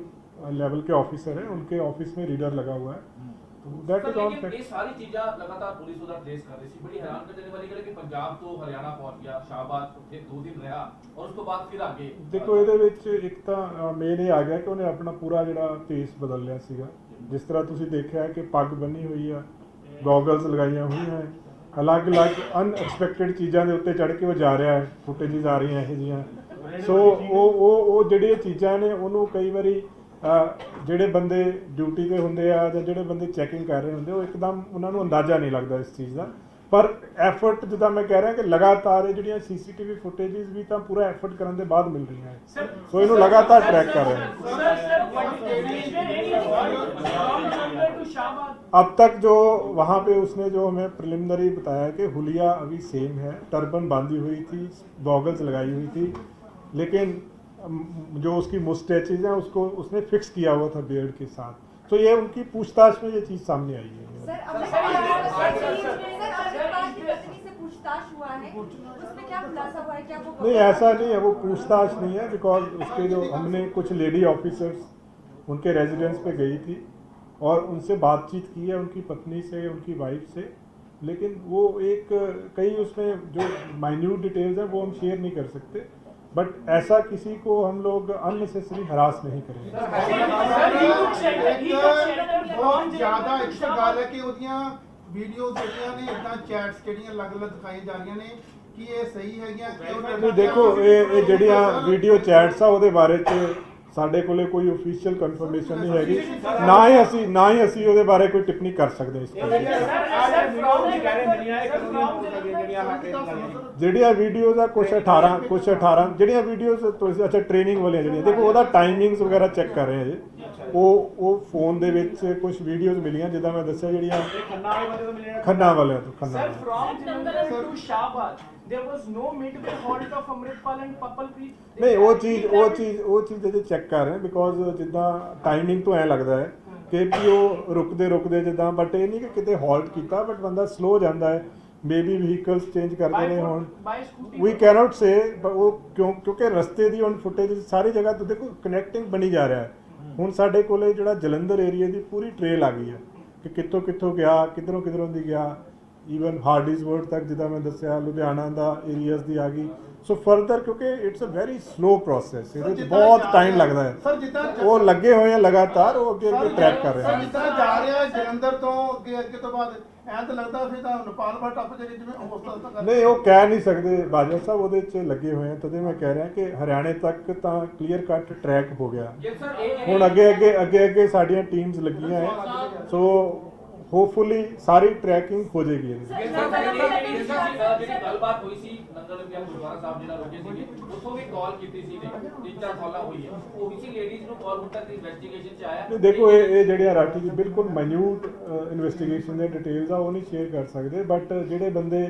लेवल के ऑफिसर है उनके ऑफ़िस में रीडर लगा हुआ है। ਦੈਟ ਇਜ਼ ਆਲ ਫੈਕਟ ਇਹ ਸਾਰੀ ਚੀਜ਼ਾਂ ਲਗਾਤਾਰ ਪੁਲਿਸ ਉਹਦਾ ਟ੍ਰੇਸ ਕਰ ਰਹੀ ਸੀ। ਬੜੀ ਹੈਰਾਨ ਕਰ ਦੇਣ ਵਾਲੀ ਗੱਲ ਕਿ ਪੰਜਾਬ ਤੋਂ ਹਰਿਆਣਾ ਪਹੁੰਚ ਗਿਆ ਸ਼ਾਹਬਾਦ ਉੱਥੇ ਦੋ ਦਿਨ ਰਿਹਾ ਔਰ ਉਸ ਤੋਂ ਬਾਅਦ ਫਿਰ ਅੱਗੇ। ਦੇਖੋ ਇਹਦੇ ਵਿੱਚ ਇੱਕ ਤਾਂ ਮੇਨ ਇਹ ਆ ਗਿਆ ਕਿ ਉਹਨੇ ਆਪਣਾ ਪੂਰਾ ਜਿਹੜਾ ਫੇਸ ਬਦਲ ਲਿਆ ਸੀਗਾ। ਜਿਸ ਤਰ੍ਹਾਂ ਤੁਸੀਂ ਦੇਖਿਆ ਕਿ ਪੱਗ ਬੰਨੀ ਹੋਈ ਆ ਗੋਗਲਸ ਲਗਾਈਆਂ ਹੋਈਆਂ ਹੈ ਅਲੱਗ-ਅਲੱਗ ਅਨਐਕਸਪੈਕਟਿਡ ਚੀਜ਼ਾਂ ਦੇ ਉੱਤੇ ਚੜ ਕੇ ਉਹ ਜਾ ਰਿਹਾ ਹੈ ਫੁਟੇਜਿਸ ਆ ਰਹੀਆਂ ਇਹ ਜੀਆਂ ਸੋ ਉਹ ਉਹ ਉਹ ਜਿਹੜੀਆਂ ਚੀਜ਼ਾਂ ਨੇ ਉਹਨੂੰ ਕਈ ਵਾਰੀ ਜਿਹੜੇ ਬੰਦੇ ਡਿਊਟੀ ਤੇ ਹੁੰਦੇ ਆ ਜਾਂ ਜਿਹੜੇ ਬੰਦੇ ਚੈਕਿੰਗ ਕਰ ਰਹੇ ਹੁੰਦੇ ਉਹ ਇੱਕਦਮ ਉਹਨਾਂ ਨੂੰ ਅੰਦਾਜ਼ਾ ਨਹੀਂ ਲੱਗਦਾ ਇਸ ਚੀਜ਼ ਦਾ। ਪਰ ਐਫਰਟ ਜਿੱਦਾਂ ਮੈਂ ਕਹਿ ਰਿਹਾ ਕਿ ਲਗਾਤਾਰ ਇਹ ਜਿਹੜੀਆਂ ਸੀਸੀਟੀਵੀ ਫੁਟੇजेस ਵੀ ਤਾਂ ਪੂਰਾ ਐਫਰਟ ਕਰਨ ਦੇ ਬਾਅਦ ਮਿਲ ਰਹੀਆਂ ਹੈ ਸੋ ਇਹਨੂੰ ਲਗਾਤਾਰ ਟਰੈਕ ਕਰ ਰਹੇ ਹਾਂ। अब तक जो वहाँ पे उसने जो हमें प्रिलिमिनरी बताया कि हुलिया अभी सेम है टर्बन बांधी हुई थी गॉगल्स लगाई हुई थी लेकिन जो उसकी मुस्टैचेज हैं उसको उसने फिक्स किया हुआ था बियर्ड के साथ। तो ये उनकी पूछताछ में ये चीज़ सामने आई है। सर अमृतपाल सर अमृतपाल की पत्नी से पूछताछ हुआ है। उसमें क्या खुलासा हुआ है? क्या वो नहीं ऐसा नहीं है वो पूछताछ नहीं है बिकॉज़ उसके जो हमने कुछ लेडी ऑफिसर्स उनके रेजिडेंस पे गई थी और उनसे बातचीत की है उनकी पत्नी से उनकी वाइफ से। लेकिन वो एक कई उसमें जो माइन्यूट डिटेल्स हैं वो हम शेयर नहीं कर सकते। बट ऐसा किसी को हम लोग अननेसेसरी हरास नहीं करेंगे ਬਹੁਤ ਜ਼ਿਆਦਾ ਇੱਕ ਤਾਂ ਗੱਲ ਹੈ ਕਿ ਉਹਦੀਆਂ ਵੀਡੀਓਜ਼ ਜਿਹੜੀਆਂ ਨੇ ਇਦਾਂ ਚੈਟਸ ਜਿਹੜੀਆਂ ਅਲੱਗ-ਅਲੱਗ ਦਿਖਾਈ ਜਾ ਰਹੀਆਂ ਨੇ ਕਿ ਇਹ ਸਹੀ ਹੈਗੀਆਂ ਕਿ ਉਹਨਾਂ ਨਹੀਂ ਦੇਖੋ ਇਹ ਇਹ ਜਿਹੜੀਆਂ ਵੀਡੀਓ ਚੈਟਸ ਆ ਉਹਦੇ ਬਾਰੇ ਚ ਸਾਡੇ ਕੋਲੇ ਕੋਈ ਅਫੀਸ਼ੀਅਲ ਕਨਫਰਮੇਸ਼ਨ ਨਹੀਂ ਹੈਗੀ। ਨਾ ਹੀ ਅਸੀਂ ਨਾ ਹੀ ਅਸੀਂ ਉਹਦੇ ਬਾਰੇ ਕੋਈ ਟਿੱਪਣੀ ਕਰ ਸਕਦੇ ਇਸ ਤੇ ਜਿਹੜੀਆਂ ਵੀਡੀਓਜ਼ ਆ ਕੁਝ 18 ਕੁਝ 18 ਜਿਹੜੀਆਂ ਵੀਡੀਓਜ਼ ਤੁਸੀਂ ਅੱਛਾ ਟ੍ਰੇਨਿੰਗ ਵਾਲੀਆਂ ਜਿਹੜੀਆਂ। ਦੇਖੋ ਉਹਦਾ ਟਾਈਮਿੰਗਸ ਵਗੈਰਾ ਚੈੱਕ ਕਰ ਰਹੇ ਹਾਂ ਜੀ। ਉਹ ਉਹ ਫੋਨ ਦੇ ਵਿੱਚ ਕੁਝ ਵੀਡੀਓਜ਼ ਮਿਲੀਆਂ ਜਿੱਦਾਂ ਮੈਂ ਦੱਸਿਆ ਜਿਹੜੀਆਂ ਖੰਨਾ ਵਾਲੇ ਬੰਦੇ ਤੋਂ ਮਿਲਿਆ। ਖੰਨਾ ਵਾਲਿਆਂ ਤੋਂ ਖੰਨਾ ਵਾਲਿਆਂ from Jalandhar to Shahbaz, there was no midway halt of Amritpal and Papalpreet. ਨਹੀਂ ਉਹ ਚੀਜ਼ ਉਹ ਚੀਜ਼ ਉਹ ਚੀਜ਼ ਅਜੇ ਚੈੱਕ ਕਰ ਰਹੇ ਬਿਕੋਜ਼ ਜਿੱਦਾਂ ਟਾਈਮਿੰਗ ਤੋਂ ਐ ਲੱਗਦਾ ਹੈ ਕਿ ਵੀ ਉਹ ਰੁਕਦੇ ਰੁਕਦੇ ਜਿੱਦਾਂ ਬਟ ਇਹ ਨਹੀਂ ਕਿ ਕਿਤੇ ਹਾਲਟ ਕੀਤਾ ਬਟ ਬੰਦਾ ਸਲੋ ਜਾਂਦਾ ਹੈ ਮੇਬੀ ਵਹੀਕਲਸ ਚੇਂਜ ਕਰਦੇ ਨੇ ਹੁਣ. ਵੀ ਕੈਨੋਟ ਸੇ ਉਹ ਕਿਉਂ ਕਿਉਂਕਿ ਰਸਤੇ ਦੀ ਹੁਣ ਫੁਟੇਜ ਸਾਰੀ ਜਗ੍ਹਾ ਤੋਂ ਦੇਖੋ ਕਨੈਕਟਿੰਗ ਬਣੀ ਜਾ ਰਿਹਾ ਹੈ ਹੁਣ ਸਾਡੇ ਕੋਲੇ ਜਿਹੜਾ ਜਲੰਧਰ ਏਰੀਆ ਦੀ ਪੂਰੀ ਟ੍ਰੇਲ ਆ ਗਈ ਹੈ ਕਿ ਕਿੱਥੋਂ ਕਿੱਥੋਂ ਗਿਆ ਕਿੱਧਰੋਂ ਕਿੱਧਰੋਂ ਦੀ ਗਿਆ ਈਵਨ ਹਾਰਡਿਸਵਰਡ ਤੱਕ ਜਿੱਦਾਂ ਮੈਂ ਦੱਸਿਆ ਲੁਧਿਆਣਾ ਦਾ ਏਰੀਆਜ਼ ਦੀ ਆ ਗਈ। ਸੋ ਫਰਦਰ ਕਿਉਂਕਿ it's a very slow process ਇਹਦੇ ਵਿੱਚ ਬਹੁਤ ਜਾ ਟਾਈਮ ਲੱਗਦਾ ਹੈ। ਸਰ ਜਿੱਦਾਂ ਉਹ ਲੱਗੇ ਹੋਏ ਆ ਲਗਾਤਾਰ ਉਹ ਅੱਗੇ ਅੱਗੇ ਟਰੈਕ ਕਰ ਰਹੇ ਸਰ ਹਨ। ਜਿੱਦਾਂ ਜਾ ਰਿਹਾ ਹੈ ਜਲੰਧਰ ਤੋਂ ਅੱਗੇ ਅੱਗੇ ਤੋਂ ਬਾਅਦ ਐਂ ਤਾਂ ਲੱਗਦਾ ਫਿਰ ਤਾਂ ਨੇਪਾਲ ਵੱਲ ਟੱਪ ਜਾਏਗਾ ਜਿਵੇਂ ਹੌਸਟਲ ਤੱਕ ਨਹੀਂ ਉਹ ਕਹਿ ਨਹੀਂ ਸਕਦੇ। ਬਾਜਵਾ ਸਾਹਿਬ ਉਹਦੇ 'ਚ ਲੱਗੇ ਹੋਏ ਆ। ਤਦੇ ਮੈਂ ਕਹਿ ਰਿਹਾ ਕਿ ਹਰਿਆਣੇ ਤੱਕ ਤਾਂ ਕਲੀਅਰ ਕੱਟ ਟਰੈਕ ਹੋ ਗਿਆ। ਜੇ ਹੁਣ ਅੱਗੇ ਅੱਗੇ ਅੱਗੇ ਅੱਗੇ ਸਾਡੀਆਂ ਟੀਮਸ ਲੱਗੀਆਂ ਹੈ। ਸੋ ਹੋਪਫੁਲੀ ਸਾਰੀ ਟਰੈਕਿੰਗ ਹੋ ਜਾਏਗੀ ਇਹਦੀ। ਸਰ ਗੱਲਬਾਤ ਹੋਈ ਸੀ ਨੰਗਲ ਵਿਆਹ ਗੁਰਦੁਆਰਾ ਸਾਹਿਬ ਜਿਹੜਾ ਰੁਕੇ ਸੀਗੇ ਉੱਥੋਂ ਵੀ ਕਾਲ ਕੀਤੀ ਸੀ ਨੇ ਤਿੰਨ ਚਾਰ ਕਾਲਾਂ ਹੋਈ ਹੈ ਉਹ ਵੀ ਲੇਡੀਜ਼ ਨੂੰ ਕਾਲ ਹੁਣ ਤੱਕ ਇਨਵੈਸਟੀਗੇਸ਼ਨ ਚ ਆਇਆ। ਨਹੀਂ ਦੇਖੋ ਇਹ ਇਹ ਜਿਹੜੇ ਰਾਠੀ ਦੀ ਬਿਲਕੁਲ ਮਾਈਨਿਊਟ ਇਨਵੈਸਟੀਗੇਸ਼ਨ ਦੇ ਡਿਟੇਲਸ ਆ ਉਹ ਨਹੀਂ ਸ਼ੇਅਰ ਕਰ ਸਕਦੇ। ਬਟ ਜਿਹੜੇ ਬੰਦੇ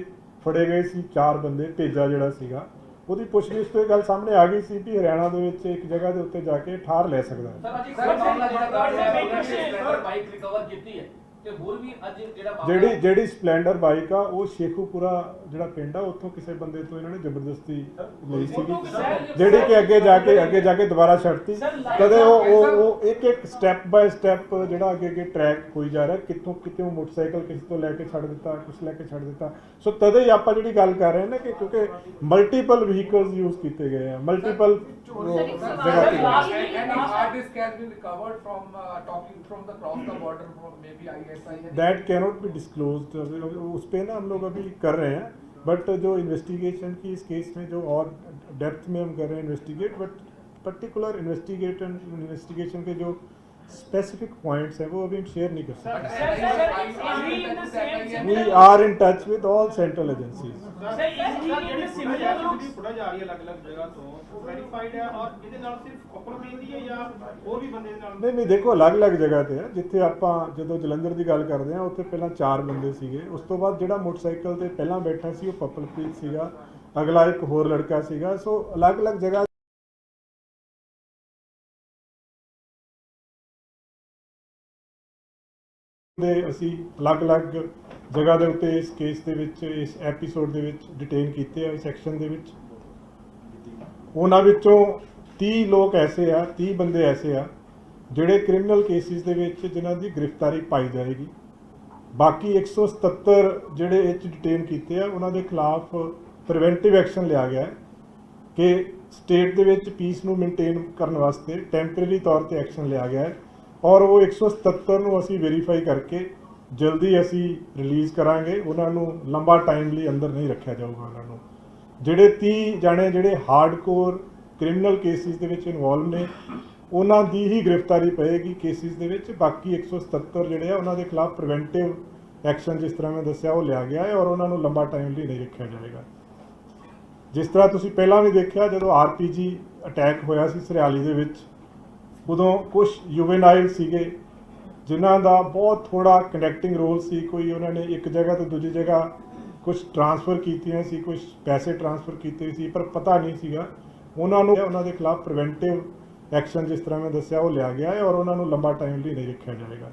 ਫੜੇ ਗਏ ਸੀ ਚਾਰ ਬੰਦੇ ਤੇਜਾ ਜਿਹੜਾ ਸੀਗਾ ਉਹਦੀ ਪੁੱਛਗਿੱਛ ਤੋਂ ਇਹ ਗੱਲ ਸਾਹਮਣੇ ਆ ਗਈ ਸੀ ਵੀ ਹਰਿਆਣਾ ਦੇ ਵਿੱਚ ਇੱਕ ਜਗ੍ਹਾ ਦੇ ਉੱਤੇ ਜਾ ਕੇ ਠਾਰ ਲੈ ਸਕਦਾ ਹੈ। ਸਰ ਅੱਜ ਹੋਰ ਮਾਮਲਾ ਜਿਹੜਾ ਬਾਈਕ ਰਿਕਵਰ ਕੀਤੀ ਹੈ। ਤੇ ਹੋਰ ਵੀ ਅੱਜ ਜਿਹੜਾ ਜਿਹੜੀ ਜਿਹੜੀ ਸਪਲੈਂਡਰ ਬਾਈਕ ਆ ਉਹ ਸ਼ੇਖੂਪੁਰਾ ਜਿਹੜਾ ਪਿੰਡ ਆ ਉੱਥੋਂ ਕਿਸੇ ਬੰਦੇ ਤੋਂ ਇਹਨਾਂ ਨੇ ਜ਼ਬਰਦਸਤੀ ਲਈ ਸੀਗੀ। ਜਿਹੜੀ ਕਿ ਅੱਗੇ ਜਾ ਕੇ ਅੱਗੇ ਜਾ ਕੇ ਦੁਬਾਰਾ ਛੱਡਤੀ। ਕਦੇ ਉਹ ਉਹ ਉਹ ਇੱਕ ਇੱਕ ਸਟੈਪ ਬਾਈ ਸਟੈਪ ਜਿਹੜਾ ਅੱਗੇ ਅੱਗੇ ਟਰੈਕ ਹੋਈ ਜਾ ਰਿਹਾ ਕਿੱਥੋਂ ਕਿਤੋਂ ਮੋਟਰਸਾਈਕਲ ਕਿਸੇ ਤੋਂ ਲੈ ਕੇ ਛੱਡ ਦਿੱਤਾ ਕੁਝ ਲੈ ਕੇ ਛੱਡ ਦਿੱਤਾ। ਸੋ ਤਦੇ ਹੀ ਆਪਾਂ ਜਿਹੜੀ ਗੱਲ ਕਰ ਰਹੇ ਹਾਂ ਨਾ ਕਿ ਕਿਉਂਕਿ ਮਲਟੀਪਲ ਵਹੀਕਲਸ ਯੂਜ਼ ਕੀਤੇ ਗਏ ਆ ਮਲਟੀਪਲ ਜਗ੍ਹਾ ਤੇ। and, and the hard disk has been recovered from uh, talking from the that cannot be disclose उस पर ना हम लोग अभी कर रहे हैं बट जो इन्वेस्टिगेशन की इस केस में जो और डेप्थ में हम कर रहे हैं investigate but particular investigate investigation के जो स्पेसिफिक पॉइंट्स हैं वो अभी हम शेयर नहीं कर But सकते Sir, SIS sir, are is are he in in touch the with same SIS? we are in touch with all central agencies Sir, is he in the similar looks? Footage ਆ ਰਹੀ ਹੈ ਅਲੱਗ-ਅਲੱਗ ਜਗ੍ਹਾ ਤੋਂ ਉਹ verified ਹੈ ਔਰ ਇਹਦੇ ਨਾਲ ਸਿਰਫ ਕਪਲ ਦੀ ਹੈ ਜਾਂ ਹੋਰ ਵੀ ਬੰਦੇ ਦੇ ਨਾਲ ਨਹੀਂ ਨਹੀਂ ਦੇਖੋ ਅਲੱਗ-ਅਲੱਗ ਜਗ੍ਹਾ ਤੇ ਆ ਜਿੱਥੇ ਆਪਾਂ ਜਦੋਂ ਜਲੰਧਰ ਦੀ ਗੱਲ ਕਰਦੇ ਆ ਉੱਥੇ ਪਹਿਲਾਂ ਚਾਰ ਬੰਦੇ ਸੀਗੇ ਉਸ ਤੋਂ ਬਾਅਦ ਜਿਹੜਾ ਮੋਟਰਸਾਈਕਲ ਤੇ ਪਹਿਲਾਂ ਬੈਠਾ ਸੀ ਉਹ ਪਪਲਪ੍ਰੀਤ ਸੀਗਾ ਅਗਲਾ ਇੱਕ ਹੋਰ ਲੜਕਾ ਸੀਗਾ ਸੋ ਅਲੱਗ-ਅਲੱਗ ਜਗ੍ਹਾ ਦੇ ਅਸੀਂ ਅਲੱਗ-ਅਲੱਗ ਜਗ੍ਹਾ ਦੇ ਉੱਤੇ ਇਸ ਕੇਸ ਦੇ ਵਿੱਚ, ਇਸ ਐਪੀਸੋਡ ਦੇ ਵਿੱਚ ਡਿਟੇਨ ਕੀਤੇ ਆ, ਇਸ ਸੈਕਸ਼ਨ ਦੇ ਵਿੱਚ। ਉਹਨਾਂ ਵਿੱਚੋਂ 30 ਲੋਕ ਐਸੇ ਆ 30 ਬੰਦੇ ਐਸੇ ਆ, ਜਿਹੜੇ ਕ੍ਰਿਮੀਨਲ ਕੇਸਿਸ ਦੇ ਵਿੱਚ ਜਿਨ੍ਹਾਂ ਦੀ ਗ੍ਰਿਫਤਾਰੀ ਪਾਈ ਜਾਏਗੀ। ਬਾਕੀ 177 ਜਿਹੜੇ ਇਹ 'ਚ ਡਿਟੇਨ ਕੀਤੇ ਆ, ਉਹਨਾਂ ਦੇ ਖਿਲਾਫ ਪ੍ਰੀਵੈਂਟਿਵ ਐਕਸ਼ਨ ਲਿਆ ਗਿਆ ਹੈ ਕਿ ਸਟੇਟ ਦੇ ਵਿੱਚ ਪੀਸ ਨੂੰ ਮੇਨਟੇਨ ਕਰਨ ਵਾਸਤੇ ਟੈਂਪਰੇਰੀ ਤੌਰ ਤੇ ਐਕਸ਼ਨ ਲਿਆ ਗਿਆ ਹੈ। ਔਰ ਉਹ 177 ਨੂੰ ਅਸੀਂ ਵੈਰੀਫਾਈ ਕਰਕੇ ਜਲਦੀ ਅਸੀਂ ਰਿਲੀਜ਼ ਕਰਾਂਗੇ। ਉਹਨਾਂ ਨੂੰ ਲੰਬਾ ਟਾਈਮ ਲਈ ਅੰਦਰ ਨਹੀਂ ਰੱਖਿਆ ਜਾਊਗਾ ਉਹਨਾਂ ਨੂੰ। ਜਿਹੜੇ 30 ਜਾਣੇ, ਜਿਹੜੇ ਹਾਰਡਕੋਰ ਕ੍ਰਿਮੀਨਲ ਕੇਸਿਸ ਦੇ ਵਿੱਚ ਇਨਵੋਲਵ ਨੇ, ਉਹਨਾਂ ਦੀ ਹੀ ਗ੍ਰਿਫਤਾਰੀ ਪਏਗੀ ਕੇਸਿਸ ਦੇ ਵਿੱਚ। ਬਾਕੀ 177 ਜਿਹੜੇ ਆ, ਉਹਨਾਂ ਦੇ ਖਿਲਾਫ ਪ੍ਰੀਵੈਂਟਿਵ ਐਕਸ਼ਨ ਜਿਸ ਤਰ੍ਹਾਂ ਮੈਂ ਦੱਸਿਆ, ਉਹ ਲਿਆ ਗਿਆ ਹੈ ਔਰ ਉਹਨਾਂ ਨੂੰ ਲੰਬਾ ਟਾਈਮ ਲਈ ਨਹੀਂ ਰੱਖਿਆ ਜਾਏਗਾ। ਜਿਸ ਤਰ੍ਹਾਂ ਤੁਸੀਂ ਪਹਿਲਾਂ ਵੀ ਦੇਖਿਆ, ਜਦੋਂ ਆਰਪੀਜੀ ਅਟੈਕ ਹੋਇਆ ਸੀ ਸਰਿਆਲੀ ਦੇ ਵਿੱਚ ਉਦੋਂ ਕੁਝ ਯੂਵੇਨਾਈਲ ਸੀਗੇ, ਜਿਨ੍ਹਾਂ ਦਾ ਬਹੁਤ ਥੋੜਾ ਕਨੈਕਟਿੰਗ ਰੋਲ ਸੀ। ਕੋਈ ਉਹਨਾਂ ਨੇ ਇੱਕ ਜਗ੍ਹਾ ਤੋਂ ਦੂਜੀ ਜਗ੍ਹਾ ਕੁਝ ਟਰਾਂਸਫਰ ਕੀਤੀਆਂ ਸੀ ਕੁਝ ਪੈਸੇ ਟਰਾਂਸਫਰ ਕੀਤੇ ਸੀ, ਪਰ ਪਤਾ ਨਹੀਂ ਸੀਗਾ। ਉਹਨਾਂ ਨੂੰ ਉਹਨਾਂ ਦੇ ਖਿਲਾਫ ਪ੍ਰੀਵੈਂਟਿਵ ਐਕਸ਼ਨ ਜਿਸ ਤਰ੍ਹਾਂ ਮੈਂ ਦੱਸਿਆ, ਉਹ ਲਿਆ ਗਿਆ ਹੈ ਔਰ ਉਹਨਾਂ ਨੂੰ ਲੰਬਾ ਟਾਈਮ ਲਈ ਨਹੀਂ ਰੱਖਿਆ ਜਾਏਗਾ।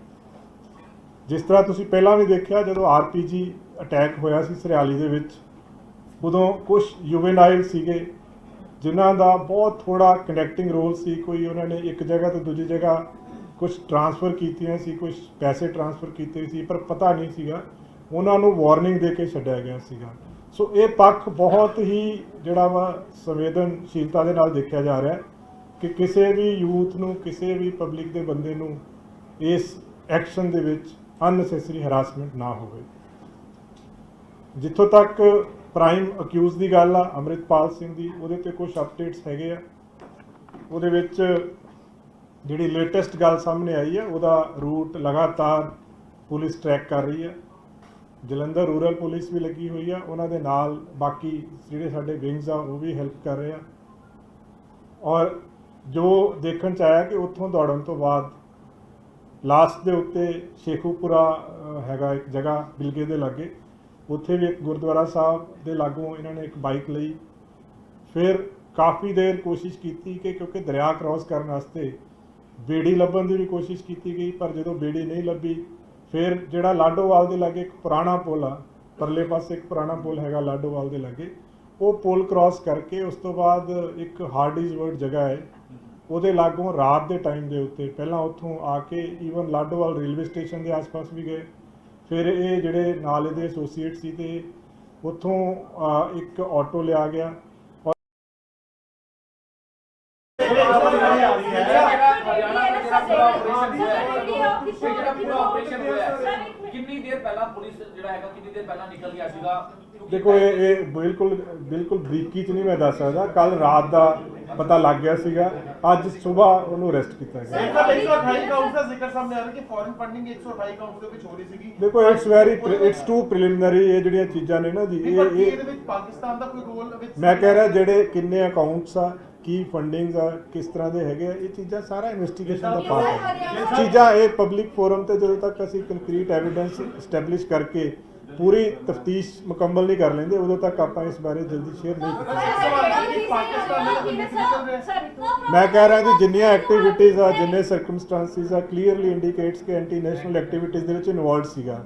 ਜਿਸ ਤਰ੍ਹਾਂ ਤੁਸੀਂ ਪਹਿਲਾਂ ਵੀ ਦੇਖਿਆ, ਜਦੋਂ ਆਰਪੀਜੀ ਅਟੈਕ ਹੋਇਆ ਸੀ ਸਰਿਆਲੀ ਦੇ ਵਿੱਚ, ਉਦੋਂ ਕੁਝ ਯੂਵੇਨਾਈਲ ਸੀਗੇ ਜਿਨ੍ਹਾਂ ਦਾ ਬਹੁਤ ਥੋੜਾ ਕਨੈਕਟਿੰਗ ਰੋਲ ਸੀ, ਕੋਈ ਉਹਨਾਂ ਨੇ ਇੱਕ ਜਗ੍ਹਾ ਤੋਂ ਦੂਜੀ ਜਗ੍ਹਾ ਕੁਝ ਟਰਾਂਸਫਰ ਕੀਤੀਆਂ ਸੀ ਕੁਝ ਪੈਸੇ ਟਰਾਂਸਫਰ ਕੀਤੇ ਸੀ, ਪਰ ਪਤਾ ਨਹੀਂ ਸੀਗਾ। ਉਹਨਾਂ ਨੂੰ ਵਾਰਨਿੰਗ ਦੇ ਕੇ ਛੱਡਿਆ ਗਿਆ ਸੀਗਾ। ਸੋ ਇਹ ਪੱਖ ਬਹੁਤ ਹੀ ਜਿਹੜਾ ਵਾ ਸੰਵੇਦਨਸ਼ੀਲਤਾ ਦੇ ਨਾਲ ਦੇਖਿਆ ਜਾ ਰਿਹਾ ਕਿ ਕਿਸੇ ਵੀ ਯੂਥ ਨੂੰ, ਕਿਸੇ ਵੀ ਪਬਲਿਕ ਦੇ ਬੰਦੇ ਨੂੰ ਇਸ ਐਕਸ਼ਨ ਦੇ ਵਿੱਚ ਅਨਨੈਸੈਸਰੀ ਹਰਾਸਮੈਂਟ ਨਾ ਹੋਵੇ। ਜਿੱਥੋਂ ਤੱਕ ਪ੍ਰਾਈਮ ਅਕਿਊਜ਼ ਦੀ ਗੱਲ ਆ, ਅੰਮ੍ਰਿਤਪਾਲ ਸਿੰਘ ਦੀ, ਉਹਦੇ ਤੇ ਕੁਝ ਅਪਡੇਟਸ ਹੈਗੇ ਆ। ਉਹਦੇ ਵਿੱਚ ਜਿਹੜੀ ਲੇਟੈਸਟ ਗੱਲ ਸਾਹਮਣੇ ਆਈ ਆ, ਉਹਦਾ ਰੂਟ ਲਗਾਤਾਰ ਪੁਲਿਸ ਟਰੈਕ ਕਰ ਰਹੀ ਆ। ਜਲੰਧਰ ਰੂਰਲ ਪੁਲਿਸ ਵੀ ਲੱਗੀ ਹੋਈ ਆ, ਉਹਨਾਂ ਦੇ ਨਾਲ ਬਾਕੀ ਜਿਹੜੇ ਸਾਡੇ ਵਿੰਗਸ ਆ, ਉਹ ਵੀ ਹੈਲਪ ਕਰ ਰਹੇ ਆ। ਔਰ ਜੋ ਦੇਖਣ ਚ ਆਇਆ ਕਿ ਉੱਥੋਂ ਦੌੜਨ ਤੋਂ ਬਾਅਦ ਲਾਸਟ ਦੇ ਉੱਤੇ ਸ਼ੇਖੂਪੁਰਾ ਹੈਗਾ ਇੱਕ ਜਗ੍ਹਾ, ਬਿਲਗੇ ਦੇ ਲਾਗੇ ਉੱਥੇ ਵੀ ਇੱਕ ਗੁਰਦੁਆਰਾ ਸਾਹਿਬ ਦੇ ਲਾਗੋਂ ਇਹਨਾਂ ਨੇ ਇੱਕ ਬਾਈਕ ਲਈ। ਫਿਰ ਕਾਫੀ ਦੇਰ ਕੋਸ਼ਿਸ਼ ਕੀਤੀ ਕਿ ਕਿਉਂਕਿ ਦਰਿਆ ਕ੍ਰਾਸ ਕਰਨ ਵਾਸਤੇ ਬੇੜੀ ਲੱਭਣ ਦੀ ਵੀ ਕੋਸ਼ਿਸ਼ ਕੀਤੀ ਗਈ, ਪਰ ਜਦੋਂ ਬੇੜੀ ਨਹੀਂ ਲੱਭੀ, ਫਿਰ ਜਿਹੜਾ ਲਾਡੋਵਾਲ ਦੇ ਲਾਗੇ ਇੱਕ ਪੁਰਾਣਾ ਪੁਲ ਆ, ਪਰਲੇ ਪਾਸੇ ਇੱਕ ਪੁਰਾਣਾ ਪੁਲ ਹੈਗਾ ਲਾਡੋਵਾਲ ਦੇ ਲਾਗੇ, ਉਹ ਪੁਲ ਕ੍ਰਾਸ ਕਰਕੇ ਉਸ ਤੋਂ ਬਾਅਦ ਇੱਕ ਹਾਰਡਿਜ਼ ਵਰਡ ਜਗ੍ਹਾ ਹੈ। ਉਹਦੇ ਲਾਗੋਂ ਰਾਤ ਦੇ ਟਾਈਮ ਦੇ ਉੱਤੇ ਪਹਿਲਾਂ ਉੱਥੋਂ ਆ ਕੇ ਈਵਨ ਲਾਡੋਵਾਲ ਰੇਲਵੇ ਸਟੇਸ਼ਨ ਦੇ ਆਸ-ਪਾਸ ਵੀ ਗਏ। ਫਿਰ ਇਹ ਜਿਹੜੇ ਨਾਲ ਦੇ ਐਸੋਸੀਏਟ ਸੀ ਤੇ ਉੱਥੋਂ ਇੱਕ ਆਟੋ ਲਿਆ ਗਿਆ ਜਿਹੜਾ ਪੂਰਾ ਆਪਰੇਸ਼ਨ ਹੋਇਆ ਹੈ, ਕਿੰਨੀ ਦੇਰ ਪਹਿਲਾਂ ਪੁਲਿਸ ਜਿਹੜਾ ਹੈਗਾ ਕਿੰਨੀ ਦੇਰ ਪਹਿਲਾਂ ਨਿਕਲ ਗਿਆ ਸੀਗਾ। ਕਿਉਂਕਿ ਦੇਖੋ ਇਹ ਇਹ ਬਿਲਕੁਲ ਬਿਲਕੁਲ ਬਰੀਕੀ ਚ ਨਹੀਂ ਮੈਂ ਦੱਸ ਸਕਦਾ। ਕੱਲ ਰਾਤ ਦਾ ਪਤਾ ਲੱਗ ਗਿਆ ਸੀਗਾ। ਅੱਜ ਸਵੇਰ ਉਹਨੂੰ ਅਰੈਸਟ ਕੀਤਾ ਗਿਆ। ਸਰ 128 ਕਾਉਂਟ ਦਾ ਜ਼ਿਕਰ ਸਾਹਮਣੇ ਆ ਰਿਹਾ ਕਿ ਫੋਰਨ ਫੰਡਿੰਗ 128 ਕਾਉਂਟ ਦੇ ਵਿੱਚ ਹੋ ਰਹੀ ਸੀਗੀ। ਦੇਖੋ it's very it's too preliminary ਇਹ ਜਿਹੜੀਆਂ ਚੀਜ਼ਾਂ ਨੇ ਨਾ ਜੀ ਕੀ ਇਹ ਇਹਦੇ ਇਹ ਵਿੱਚ ਪਾਕਿਸਤਾਨ ਦਾ ਕੋਈ ਰੋਲ ਵਿੱਚ ਮੈਂ ਕਹਿ ਰਿਹਾ ਜਿਹੜੇ ਕਿੰਨੇ ਅਕਾਊਂਟਸ ਆ ਕੀ ਫੰਡਿੰਗਸ ਆ ਕਿਸ ਤਰ੍ਹਾਂ ਦੇ ਹੈਗੇ ਆ ਇਹ ਚੀਜ਼ਾਂ ਸਾਰਾ ਇਨਵੈਸਟੀਗੇਸ਼ਨ ਦਾ ਪਾਰਟ ਹੈ। ਚੀਜ਼ਾਂ ਇਹ ਪਬਲਿਕ ਫੋਰਮ ਤੇ ਜਦੋਂ ਤੱਕ ਅਸੀਂ ਕੰਕਰੀਟ ਐਵੀਡੈਂਸ ਸਟੈਬਲਿਸ਼ ਕਰਕੇ ਪੂਰੀ ਤਫਤੀਸ਼ ਮੁਕੰਮਲ ਨਹੀਂ ਕਰ ਲੈਂਦੇ ਉਦੋਂ ਤੱਕ ਆਪਾਂ ਇਸ ਬਾਰੇ ਜਲਦੀ ਸ਼ੇਅਰ ਨਹੀਂ ਕਰ ਸਕਦੇ। ਮੈਂ ਕਹਿ ਰਿਹਾ ਜੀ ਜਿੰਨੀਆਂ ਐਕਟੀਵਿਟੀਜ਼ ਆ ਜਿੰਨੇ ਸਰਕਮਸਟੈਂਸਿਸ ਆ ਕਲੀਅਰਲੀ ਇੰਡੀਕੇਟਸ ਕਿ ਐਂਟੀ ਨੈਸ਼ਨਲ ਐਕਟੀਵਿਟੀਜ਼ ਦੇ ਵਿੱਚ ਇਨਵੋਲਡ ਸੀਗਾ।